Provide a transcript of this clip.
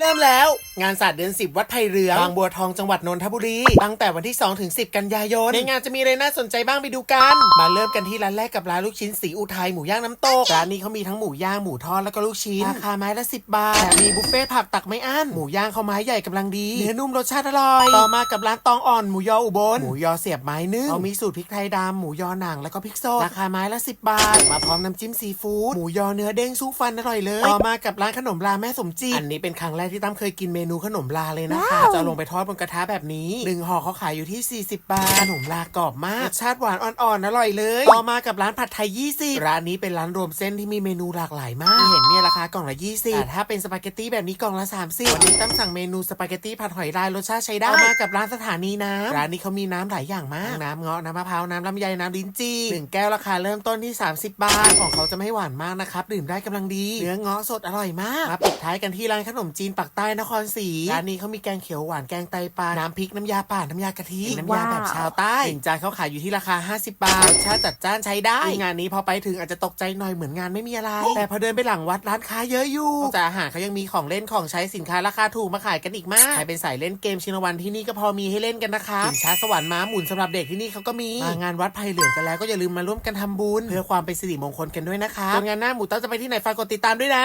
เริ่มแล้ว งานศาสตร์เดือน 10 วัดไผ่เรืองบางบัวทองจังหวัดนนทบุรี ตั้งแต่วันที่ 2 ถึง 10 กันยายน ในงานจะมีอะไรน่าสนใจบ้างไปดูกัน มาเริ่มกันที่ร้านแรกกับร้านลูกชิ้นสีอุทัยหมูย่างน้ำตก ร้านนี้เขามีทั้งหมูย่างหมูทอดแล้วก็ลูกชิ้น ราคาไม้ละ 10 บาทแถมมีบุฟเฟ่ผักตักไม่อั้น หมูย่างเขาไม้ใหญ่กำลังดี เนื้อนุ่มรสชาติอร่อย ต่อมากับร้านตองอ่อนหมูยออุบล หมูยอเสียบไม้นึ่งเขามีสูตรพริกไทยดำหมูยอหนังแล้วก็พริกสด ราคาไม้ละ 10 บาท มาพร้อมน้ำจิ้มซีฟู้ด หมูยอเนื้อเด้งสู้ฟันอร่อยเลย ต่อมากับร้านขนมลาแม่สมจิตอันนี้เป็นครั้งแรกที่ตั้มเคยกินเมนูขนมลาเลยนะคะ จะเอาลงไปทอดบนกระทะแบบนี้หนึ่งห่อเขาขายอยู่ที่ 40 บาท ขนมลากรอบมากรสชาติหวานอ่อนๆ อร่อยเลย ต่อมากับร้านผัดไทย 20 ร้านนี้เป็นร้านรวมเส้นที่มีเมนูหลากหลายมากที่เห็นเนี่ยราคากล่องละ 20 แต่ถ้าเป็นสปาเกตตี้แบบนี้กล่องละ 30วันนี้ตั้มสั่งเมนูสปาเกตตี้ผัดหอยลายรสชาติใช้ได้ต่อมากับร้านสถานีน้ำร้านนี้เขามีน้ำหลายอย่างมาก น้ำเงาะน้ำมะพร้าวน้ำลำไยน้ำลิ้นจี่หนึ่งแก้วราคาเริ่มต้นที่ 30 บาท ของเขาจะไม่หวานมากนะครับดื่มได้กำลังดีเนื้อเงาะสดอร่อยมากมาปิดท้ายกันที่ร้านขนมจีนปักใต้นครศรีร้านนี้เขามีแกงเขียวหวานแกงไตปลาน้ำพริกน้ำยาป่าน้ำยากะทิน้ำยาแบบชาวใต้หนึ่งจานเขาขายอยู่ที่ราคา 50 บาทรสชาติจัดจ้านใช้ได้งานนี้พอไปถึงอาจจะตกใจหน่อยเหมือนงานไม่มีอะไร แต่พอเดินไปหลังวัดร้านค้าเยอะอยู่นอกจากอาหารเขายังมีของเล่นของใช้สินค้าราคาถูกมาขายกันอีกมากใครเป็นสายเล่นเกมชินวันที่นี่ก็พอมีให้เล่นกันนะคะสินช้าสวรรค์ม้าหมุนสำหรับเด็กที่นี่เขาก็มีมางานวัดไผ่เหลืองกันแล้วก็อย่าลืมมาร่วมกันทำบุญ เพื่อความเป็นสิริมงคลกันด้วยนะคะส่วนงานหน้าหมูเต้าจะไปที่ไหนฝากกดติดตามด้วยนะ